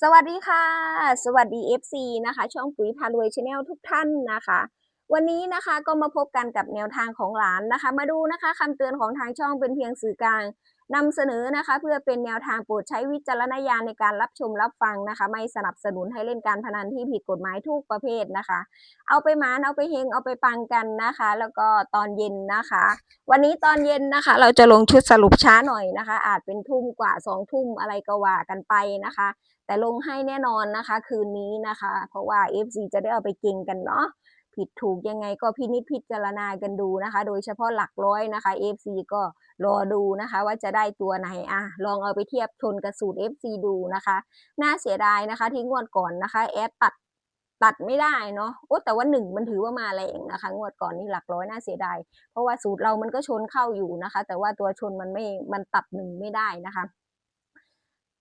สวัสดีค่ะ สวัสดี FC นะคะ ช่องปุ๋ยพารวยชาแนลทุกท่านนะคะ วันนี้นะคะก็มาพบกันกับแนวทางของหลานนะคะ มาดูนะคะคำเตือนของทางช่องเป็นเพียงสื่อกลางนำเสนอนะคะ เพื่อเป็นแนวทางโปรดใช้วิจารณญาณในการรับชมรับฟังนะคะ ไม่สนับสนุนให้เล่นการพนันที่ผิดกฎหมายทุกประเภทนะคะ เอาไปหมานเอาไปเฮงเอาไปปังกันนะคะ แล้วก็ตอนเย็นนะคะ วันนี้ตอนเย็นนะคะ เราจะลงชุดสรุปช้าหน่อยนะคะ อาจเป็นทุ่มกว่าสองทุ่มอะไรก็ว่ากันไปนะคะ แต่ลงให้แน่นอนนะคะ คืนนี้นะคะ เพราะว่า FC จะได้เอาไปเก่งกันเนาะ ผิดถูกยังไงก็พินิจพิจารณากันดูนะคะ โดยเฉพาะหลักร้อยนะคะ FC ก็รอดูนะคะ ว่าจะได้ตัวไหนอะลองเอาไปเทียบชนกับสูตร FC ดูนะคะ น่าเสียดายนะคะที่งวดก่อนนะคะแอดตัดตัดไม่ได้เนาะโอ้แต่ว่าหนึ่งมันถือว่ามาแรงนะคะ งวดก่อนนี่หลักร้อยน่าเสียดายเพราะว่าสูตรเรามันก็ชนเข้าอยู่นะคะ แต่ว่าตัวชนมันไม่มันตัดหนึ่งไม่ได้นะคะ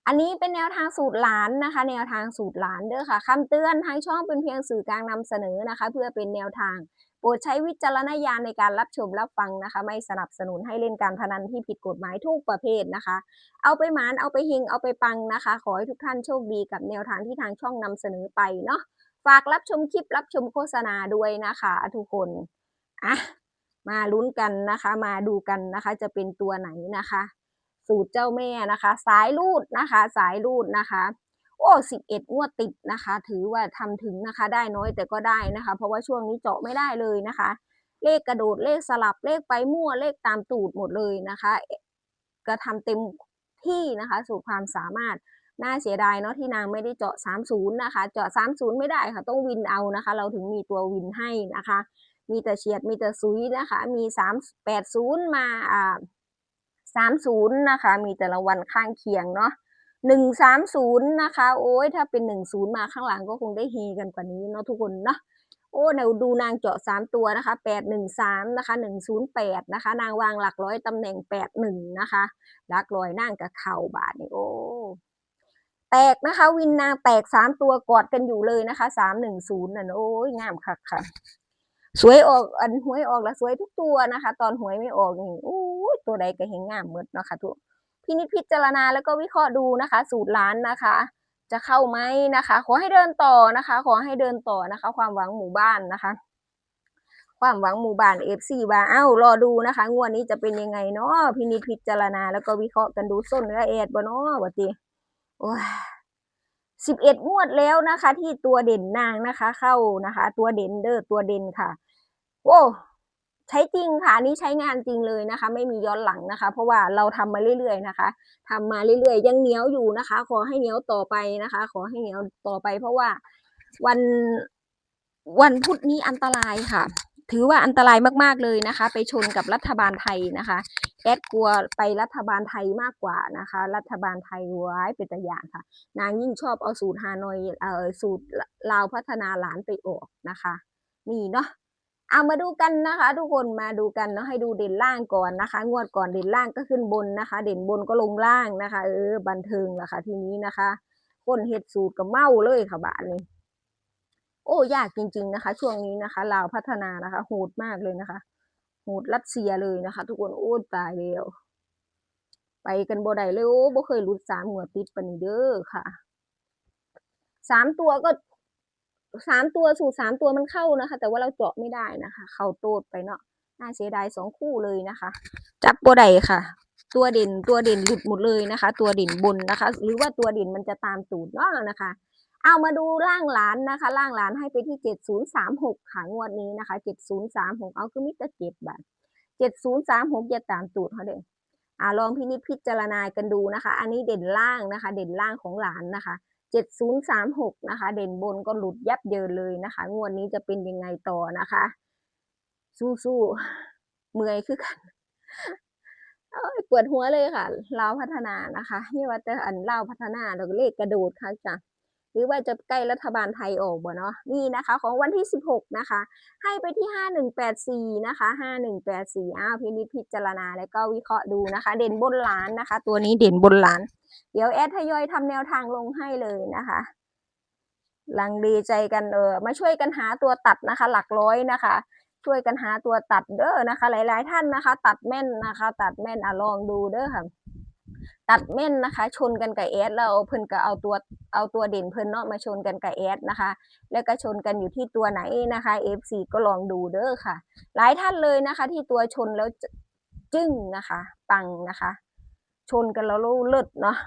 อันนี้เป็นแนวทางสูตรหลานนะคะ แนวทางสูตรหลานเด้อค่ะคำเตือนทางช่องเป็นเพียงสื่อกลางนำเสนอนะคะ เพื่อเป็นแนวทางโปรดใช้วิจารณญาณในการรับชมรับฟังนะคะ ไม่สนับสนุนให้เล่นการพนันที่ผิดกฎหมายทุกประเภทนะคะ เอาไปหมานเอาไปหิงเอาไปปังนะคะ ขอให้ทุกท่านโชคดีกับแนวทางที่ทางช่องนำเสนอไปเนาะฝากรับชมคลิปรับชมโฆษณาด้วยนะคะทุกคนอะมาลุ้นกันนะคะ มาดูกันนะคะ จะเป็นตัวไหนนะคะ สูตรเจ้าแม่นะคะ สายรูดนะคะ สายรูดนะคะ โอ้สิบเอ็ดงวดติดนะคะ ถือว่าทำถึงนะคะ ได้น้อยแต่ก็ได้นะคะ เพราะว่าช่วงนี้เจาะไม่ได้เลยนะคะ เลขกระโดดเลขสลับเลขไปมั่วเลขตามตูดหมดเลยนะคะก็ทำเต็มที่นะคะสู่ความสามารถน่าเสียดายเนาะที่นางไม่ได้เจาะ 30 นะคะ เจาะ 30 ไม่ได้ค่ะ ต้องวินเอานะคะ เราถึงมีตัววินให้นะคะ มีแต่เฉียดมีแต่ซุยนะคะ มี 3 8 0 มาอ่า สามศูนย์นะคะ มีแต่ละวันข้างเคียงเนาะหนึ่งสามศูนย์นะคะ โอ้ยถ้าเป็นหนึ่งศูนย์มาข้างหลังก็คงได้เฮกันกว่านี้เนาะทุกคนเนาะโอ้เดี๋ยวดูนางเจาะสามตัวนะคะแปดหนึ่งสามนะคะหนึ่งศูนย์แปดนะคะ นางวางหลักร้อยตำแหน่งแปดหนึ่งนะคะหลักร้อยนางกับเข่าบาทนี่โอ้แตกนะคะ วินนางแตกสามตัวกอดกันอยู่เลยนะคะสามหนึ่งศูนย์น่ะโอ้ยงามค่ะค่ะสวยออกอันหวยออกแล้วสวยทุกตัวนะคะ ตอนหวยไม่ออกนี่อู้ย ตัวใดก็เห็นงามหมดเนาะคะทุกพินิจพิจารณาแล้วก็วิเคราะห์ดูนะคะ สูตรล้านนะคะ จะเข้าไหมนะคะ ขอให้เดินต่อนะคะ ขอให้เดินต่อนะคะ ความหวังหมู่บ้านนะคะ ความหวังหมู่บ้านเอฟซีว่าเอ้ารอดูนะคะงวดนี้จะเป็นยังไงเนาะพินิจพิจารณาแล้วก็วิเคราะห์กันดูส้นเนื้อเอ็ดบ่เนาะวะติโอ้ยสิบเอ็ดงวดแล้วนะคะ ที่ตัวเด่นนางนะคะ เข้านะคะ ตัวเด่นเด้อตัวเด่นค่ะ โอ้ ช้จริงค่ะนี้ใช้งานจริงเลยนะคะ ไม่มีย้อนหลังนะคะ เพราะว่าเราทำมาเรื่อยๆนะคะทำมาเรื่อยๆ ยังเหนียวอยู่นะคะ ขอให้เหนียวต่อไปนะคะ ขอให้เหนียวต่อไป เพราะว่าวันวันพุธนี้อันตรายค่ะ ถือว่าอันตรายมากๆเลยนะคะ ไปชนกับรัฐบาลไทยนะคะแอดกลัวไปรัฐบาลไทยมากกว่านะคะ รัฐบาลไทยไว้เป็นตัวอย่างค่ะ นางยิ่งชอบเอาสูตรฮานอยเอ่อสูตรลาวพัฒนาหลานไปออกนะคะ นี่เนาะ เอามาดูกันนะคะ ทุกคนมาดูกันเนาะให้ดูเด่นล่างก่อนนะคะ งวดก่อนเด่นล่างก็ขึ้นบนนะคะ เด่นบนก็ลงล่างนะคะ เออ บันเทิงละค่ะทีนี้นะคะ คนเฮ็ดสูตรกับเมาเลยค่ะบ้านนี้โอ้ยากจริง ๆนะคะ ช่วงนี้นะคะลาวพัฒนานะคะโหดมากเลยนะคะโหดรัสเซียเลยนะคะ ทุกคนโอ้ตายแล้วไปกันบ่ได้เลยโอ้บ่เคยหลุดสามหัวติดปนีเด้อค่ะสามตัวก็ สามตัวสูตรสามตัวมันเข้านะคะ แต่ว่าเราเจาะไม่ได้นะคะ เข้าโตดไปเนาะน่าเสียดายสองคู่เลยนะคะ จับบ่ได้ค่ะ ตัวเด่นตัวเด่นหลุดหมดเลยนะคะ ตัวเด่นบนนะคะ หรือว่าตัวเด่นมันจะตามตูดเนาะนะคะ เอามาดูล่างหลานนะคะล่างหลานให้ไปที่เจ็ดศูนย์สามหกค่ะงวดนี้นะคะเจ็ดศูนย์สามหกเอาคือมิตรเจ็ดบาทเจ็ดศูนย์สามหกอย่าตามตูดเขาเด้ ออ่าลองพินิจพิจารณากันดูนะคะ อันนี้เด่นล่างนะคะ เด่นล่างของหลานนะคะ7036นะคะ เด่นบนก็หลุดยับเยินเลยนะคะ งวดนี้จะเป็นยังไงต่อนะคะ สู้ๆเมื่อยคือกันเอ้ยปวดหัวเลยค่ะเล่าพัฒนานะคะนี่ว่าแต่อันเล่าพัฒนาเราก็เลขกระโดดค่ะจ้ะ หรือว่าจะใกล้รัฐบาลไทยออกบ่เนาะนี่นะคะของวันที่สิบหกนะคะ ให้ไปที่ห้าหนึ่งแปดสี่นะคะห้าหนึ่งแปดสี่อ้าวพินิจพิจารณาแล้วก็วิเคราะห์ดูนะคะ เด่นบนล้านนะคะ ตัวนี้เด่นบนล้าน เดี๋ยวแอดทยอยทำแนวทางลงให้เลยนะคะลังดีใจกันเออมาช่วยกันหาตัวตัดนะคะ หลักร้อยนะคะ ช่วยกันหาตัวตัดเด้อนะคะ หลาย ๆ ท่านนะคะ ตัดแม่นนะคะ ตัดแม่นอะลองดูเด้อค่ะ ตัดแม่นนะคะ ชนกันกับแอดแล้วเพิ่นก็เอาตัวเอาตัวเด่นเพิ่นเนาะมาชนกันกับแอดนะคะ แล้วก็ชนกันอยู่ที่ตัวไหนนะคะ F4 ก็ลองดูเด้อค่ะ หลายท่านเลยนะคะ ที่ตัวชนแล้วจึ้งนะคะ ปังนะคะ ชนกันแล้วเลิศเนาะ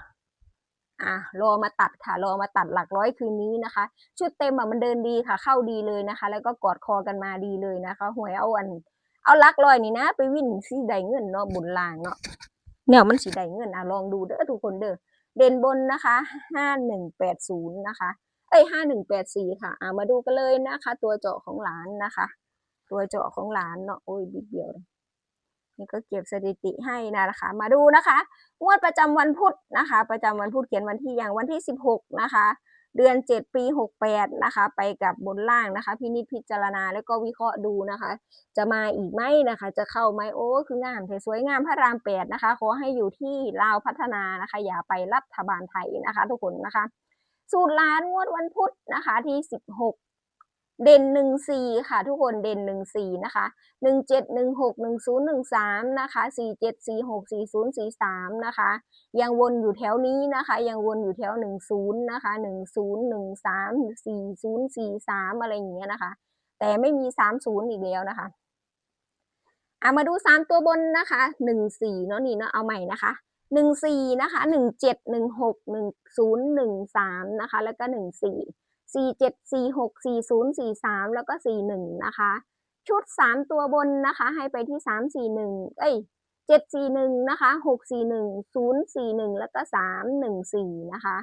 อะรอมาตัดค่ะ รอมาตัดหลักร้อยคืนนี้นะคะ ชุดเต็มอะมันเดินดีค่ะ เข้าดีเลยนะคะ แล้วก็กอดคอกันมาดีเลยนะคะหวยเอาอัน เอาลักร้อยนี่นะ ไปวิ่นสิได้เงินเนาะบุญลางเนาะ เนี่ยมันสีได้เงินอะลองดูเด้อทุกคนเด้อเด่นบนนะคะห้าหนึ่งแปดศูนย์นะคะเอ้ยห้าหนึ่งแปดสี่ค่ะอ่ามาดูกันเลยนะคะ ตัวเจาะของหลานนะคะ ตัวเจาะของหลานเนาะโอ้ยบิดเดียวเลยนี่ก็เก็บสถิติให้นะคะ มาดูนะคะงวดประจำวันพุธนะคะ ประจำวันพุธเขียนวันที่อย่างวันที่สิบหกนะคะ เดือนเจ็ดปีหกแปดนะคะ ไปกับบนล่างนะคะ พินิจพิจารณาแล้วก็วิเคราะห์ดูนะคะ จะมาอีกไหมนะคะ จะเข้าไหมโอ้คืองามเทสวยงามพระรามแปดนะคะ ขอให้อยู่ที่ลาวพัฒนานะคะ อย่าไปรัฐบาลไทยนะคะ ทุกคนนะคะ สูตรล้านงวดวันพุธนะคะที่สิบหก เด่นหนึ่งสี่ค่ะทุกคนเด่นหนึ่งสี่นะคะหนึ่งเจ็ดหนึ่งหกหนึ่งศูนย์หนึ่งสามนะคะสี่เจ็ดสี่หกสี่ศูนย์สี่สามนะคะ ยังวนอยู่แถวนี้นะคะ ยังวนอยู่แถวหนึ่งศูนย์นะคะหนึ่งศูนย์หนึ่งสามสี่ศูนย์สี่สามอะไรอย่างเงี้ยนะคะ แต่ไม่มีสามศูนย์อีกแล้วนะคะอะมาดูสามตัวบนนะคะหนึ่งสี่เนาะนี่เนาะเอาใหม่นะคะหนึ่งสี่นะคะหนึ่งเจ็ดหนึ่งหกหนึ่งศูนย์หนึ่งสามนะคะ แล้วก็หนึ่งสี่ สี่เจ็ดสี่หกสี่ศูนย์สี่สามแล้วก็สี่หนึ่งนะคะ ชุดสามตัวบนนะคะ ให้ไปที่สามสี่หนึ่งเอ้ยเจ็ดสี่หนึ่งนะคะหกสี่หนึ่งศูนย์สี่หนึ่งแล้วก็สามหนึ่งสี่นะคะ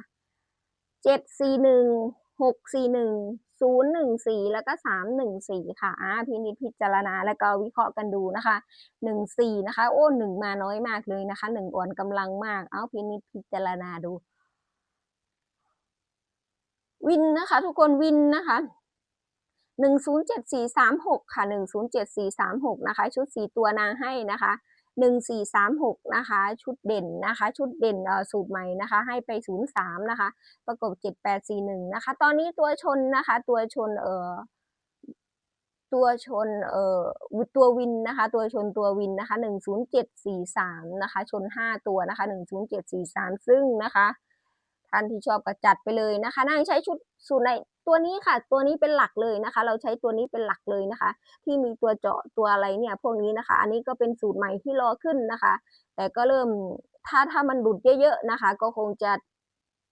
เจ็ดสี่หนึ่งหกสี่หนึ่งศูนย์หนึ่งสี่แล้วก็สามหนึ่งสี่ค่ะอ่าพินิจพิจารณาแล้วก็วิเคราะห์กันดูนะคะหนึ่งสี่นะคะ โอ้หนึ่งมาน้อยมากเลยนะคะหนึ่งอ่อนกำลังมาก เอาพินิจพิจารณาดู วินนะคะ ทุกคนวินนะคะหนึ่งศูนย์เจ็ดสี่สามหกค่ะหนึ่งศูนย์เจ็ดสี่สามหกนะคะ ชุดสี่ตัวนางให้นะคะหนึ่งสี่สามหกนะคะ ชุดเด่นนะคะ ชุดเด่นเออสูตรใหม่นะคะ ให้ไปศูนย์สามนะคะ ประกบเจ็ดแปดสี่หนึ่งนะคะ ตอนนี้ตัวชนนะคะ ตัวชนเอ่อตัวชนเอ่อตัววินนะคะ ตัวชนตัววินนะคะหนึ่งศูนย์เจ็ดสี่สามนะคะ ชนห้าตัวนะคะหนึ่งศูนย์เจ็ดสี่สามซึ่งนะคะ ท่านที่ชอบก็จัดไปเลยนะคะ นางใช้ชุดสูตรในตัวนี้ค่ะ ตัวนี้เป็นหลักเลยนะคะ เราใช้ตัวนี้เป็นหลักเลยนะคะ ที่มีตัวเจาะตัวอะไรเนี่ย พวกนี้นะคะ อันนี้ก็เป็นสูตรใหม่ที่รอขึ้นนะคะ แต่ก็เริ่มถ้าถ้ามันหลุดเยอะๆนะคะ ก็คงจะ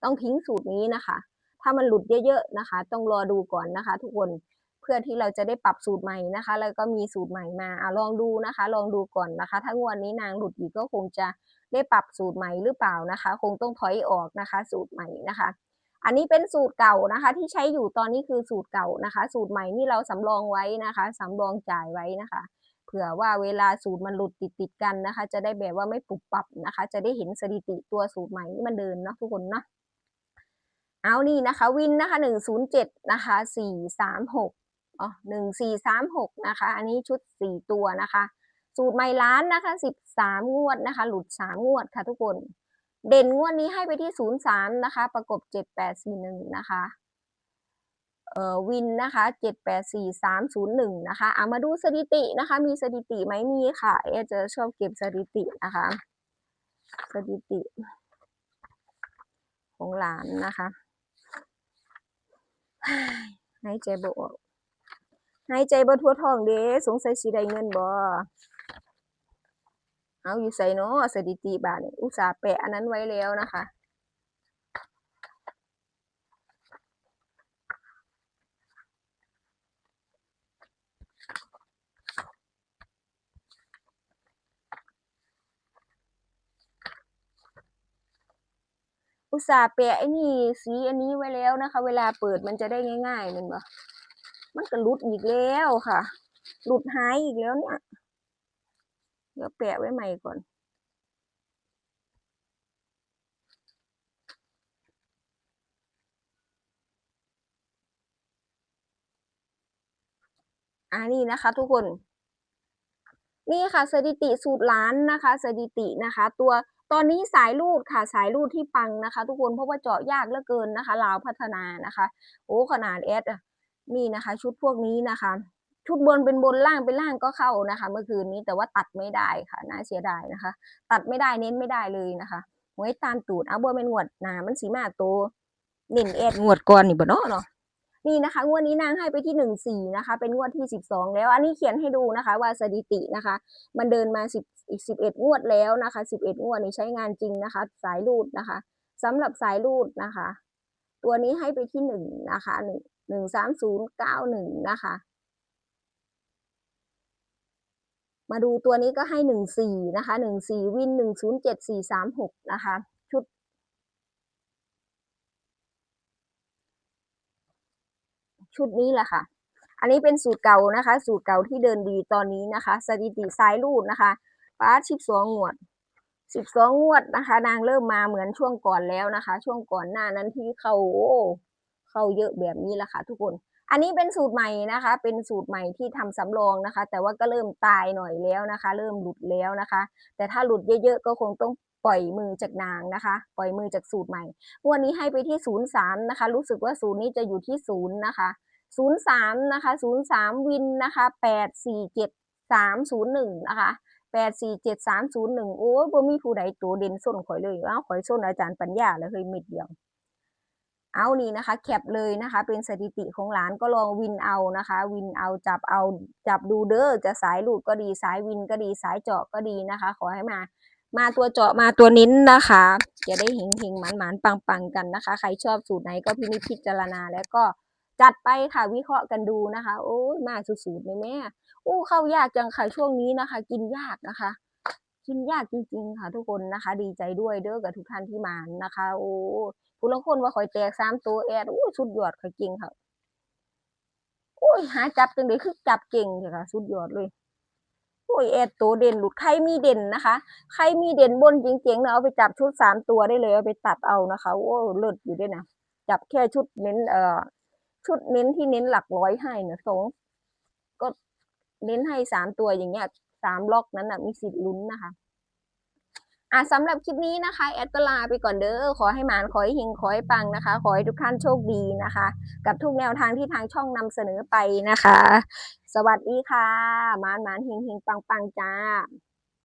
ต้องทิ้งสูตรนี้นะคะ ถ้ามันหลุดเยอะๆนะคะ ต้องรอดูก่อนนะคะ ทุกคนเพื่อที่เราจะได้ปรับสูตรใหม่นะคะ แล้วก็มีสูตรใหม่มาอลองดูนะคะ ลองดูก่อนนะคะ ถ้างวดนี้นางหลุดอีกก็คงจะ ได้ปรับสูตรใหม่หรือเปล่านะคะ คงต้องถอยออกนะคะ สูตรใหม่นะคะ อันนี้เป็นสูตรเก่านะคะ ที่ใช้อยู่ตอนนี้คือสูตรเก่านะคะ สูตรใหม่นี่เราสำรองไว้นะคะสำรองจ่ายไว้นะคะ เผื่อว่าเวลาสูตรมันหลุดติดติดกันนะคะ จะได้แบบว่าไม่ปรับปรับนะคะ จะได้เห็นสถิติตัวสูตรใหม่ที่มันเดินเนาะทุกคนเนาะเอานี่นะคะวินนะคะหนึ่งศูนย์เจ็ดนะคะสี่สามหกอ๋อหนึ่งสี่สามหกนะคะ อันนี้ชุดสี่ตัวนะคะ สูตรไม่ล้านนะคะสิบสามงวดนะคะ หลุดสามงวดค่ะทุกคน เด่นงวดนี้ให้ไปที่ศูนย์สามนะคะ ประกบเจ็ดแปดสี่หนึ่งนะคะเอ่อวินนะคะเจ็ดแปดสี่สามศูนย์หนึ่งนะคะเอามาดูสถิตินะคะ มีสถิติไหมมีค่ะเอจะชอบเก็บสถิตินะคะ สถิติ ของหลานนะคะใหายใจบออกหายใจบ่ทั่วท้องเด้สงสัยสิได้เงินบ่ เอาอยู่ใส่เนาะสถิติบาทนี่อุตส่าห์แปะอันนั้นไว้แล้วนะคะอุตส่าห์แปะไอ้นี่สีอันนี้ไว้แล้วนะคะ เวลาเปิดมันจะได้ง่ายๆมันบ่มันก็หลุดอีกแล้วค่ะ หลุดหายอีกแล้วเนี่ย เดี๋ยวแปะไว้ใหม่ก่อน อ่านี่นะคะ ทุกคน นี่ค่ะสถิติสูตรล้านนะคะสถิตินะคะ ตัวตอนนี้สายรูดค่ะสายรูดที่ปังนะคะ ทุกคนเพราะว่าเจาะยากเหลือเกินนะคะลาวพัฒนานะคะโอ้ขนาดแอดอะนี่นะคะ ชุดพวกนี้นะคะ ชุดบนเป็นบนล่างเป็นล่างก็เข้านะคะ เมื่อคืนนี้แต่ว่าตัดไม่ได้ค่ะน่าเสียดายนะคะ ตัดไม่ได้เน้นไม่ได้เลยนะคะหวยตามตูดเอาบ่แม่นงวดหน้ามันสิมาโตเน้นแอดงวดก่อนนี่บ่เนาะเนาะนี่นะคะ งวดนี้นางให้ไปที่หนึ่งสี่นะคะ เป็นงวดที่สิบสองแล้ว อันนี้เขียนให้ดูนะคะ ว่าสถิตินะคะ มันเดินมาสิบอีกสิบเอ็ดงวดแล้วนะคะสิบเอ็ดงวดนี้ใช้งานจริงนะคะ สายรูดนะคะสำหรับสายรูดนะคะ ตัวนี้ให้ไปที่หนึ่งนะคะหนึ่งหนึ่งสามศูนย์เก้าหนึ่งนะคะ มาดูตัวนี้ก็ให้หนึ่งสี่นะคะหนึ่งสี่วินหนึ่งศูนย์เจ็ดสี่สามหกนะคะ ชุด ชุดนี้แหละค่ะ อันนี้เป็นสูตรเก่านะคะ สูตรเก่าที่เดินดีตอนนี้นะคะ สถิติสายรูดนะคะป้าชิบสองงวดสิบสองงวดนะคะ นางเริ่มมาเหมือนช่วงก่อนแล้วนะคะ ช่วงก่อนหน้านั้นที่เขาโอ้เข้าเยอะแบบนี้แหละค่ะ ทุกคน อันนี้เป็นสูตรใหม่นะคะ เป็นสูตรใหม่ที่ทำสำรองนะคะ แต่ว่าก็เริ่มตายหน่อยแล้วนะคะ เริ่มหลุดแล้วนะคะ แต่ถ้าหลุดเยอะๆก็คงต้องปล่อยมือจากนางนะคะ ปล่อยมือจากสูตรใหม่วันนี้ให้ไปที่ศูนย์สามนะคะ รู้สึกว่าศูนย์นี้จะอยู่ที่ศูนย์นะคะศูนย์สามนะคะศูนย์สามวินนะคะแปดสี่เจ็ดสามศูนย์หนึ่งนะคะแปดสี่เจ็ดสามศูนย์หนึ่งโอ้ยบ่มีผู้ใดตัวเด่นส้นข่อยเลยอ้าวข่อยส้นอาจารย์ปัญญาแล้วเฮ้ยม็ดเดียว เอานี่นะคะแคปเลยนะคะ เป็นสถิติของหลานก็ลองวินเอานะคะ วินเอาจับเอาจับดูเด้อจะสายหลุดก็ดีสายวินก็ดีสายเจาะก็ดีนะคะ ขอให้มา มาตัวเจาะมาตัวนิ้นนะคะจะได้เฮงเฮงๆหมันหมันปังปังๆกันนะคะ ใครชอบสูตรไหนก็พินิจพิจารณาแล้วก็จัดไปค่ะวิเคราะห์กันดูนะคะ โอ้ยมาสูตรๆเลยแม่อู้เข้ายากจังค่ะช่วงนี้นะคะ กินยากนะคะ กินยากจริงๆค่ะทุกคนนะคะ ดีใจด้วยเด้อกับทุกท่านที่มานะคะ โอ้ผู้ลางคนว่าข่อยแตกสามตัวแอดโอ้สุดยอดค่ะเก่งค่ะโอ้ยหาจับจังเลยคือจับเก่งเถอะค่ะ สุดยอดเลยโอ้ยแอดตัวเด่นหลุดใครมีเด่นนะคะใครมีเด่นบนจริงๆเนะเอาไปจับชุดสามตัวได้เลยเอาไปตัดเอานะคะโอ้เลิศอยู่ด้วยนะจับแค่ชุดเน้นเอ่อชุดเน้นที่เน้นหลักร้อยให้เนี่ยสองก็เน้นให้สามตัวอย่างเงี้ย สามล็อกนั้นนะมีสิทธิ์ลุ้นนะคะอะสำหรับคลิปนี้นะคะแอดก็ลาไปก่อนเด้อขอให้หมานขอให้เฮงขอให้ปังนะคะ ขอให้ทุกท่านโชคดีนะคะ กับทุกแนวทางที่ทางช่องนำเสนอไปนะคะ สวัสดีค่ะหมานหมานเฮงเฮงปังปังจ้า